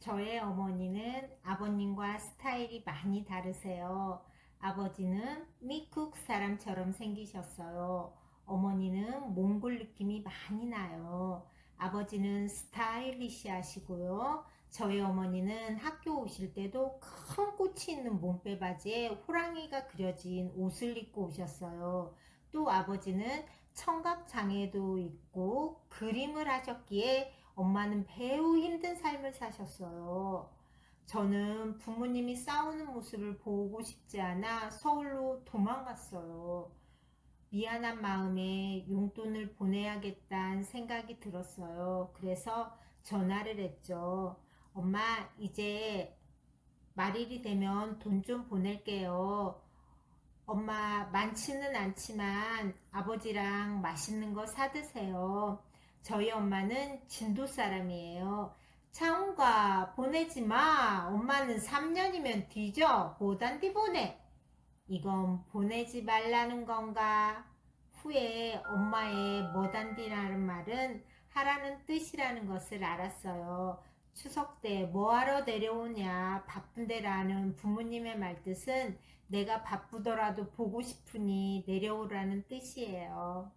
저의 어머니는 아버님과 스타일이 많이 다르세요. 아버지는 미국 사람처럼 생기셨어요. 어머니는 몽골 느낌이 많이 나요. 아버지는 스타일리시하시고요. 저희 어머니는 학교 오실 때도 큰 꽃이 있는 몸빼 바지에 호랑이가 그려진 옷을 입고 오셨어요. 또 아버지는 청각 장애도 있고 그림을 하셨기에 엄마는 매우 힘든 삶을 사셨어요. 저는 부모님이 싸우는 모습을 보고 싶지 않아 서울로 도망갔어요. 미안한 마음에 용돈을 보내야겠다는 생각이 들었어요. 그래서 전화를 했죠. 엄마, 이제 말일이 되면 돈 좀 보낼게요. 엄마, 많지는 않지만 아버지랑 맛있는 거 사드세요. 저희 엄마는 진도 사람이에요. 차은가 보내지 마. 엄마는 3년이면 뒤져. 보단디 보내. 이건 보내지 말라는 건가? 후에 엄마의 뭐단디라는 말은 하라는 뜻이라는 것을 알았어요. 추석 때 뭐하러 내려오냐 바쁜데라는 부모님의 말뜻은 내가 바쁘더라도 보고 싶으니 내려오라는 뜻이에요.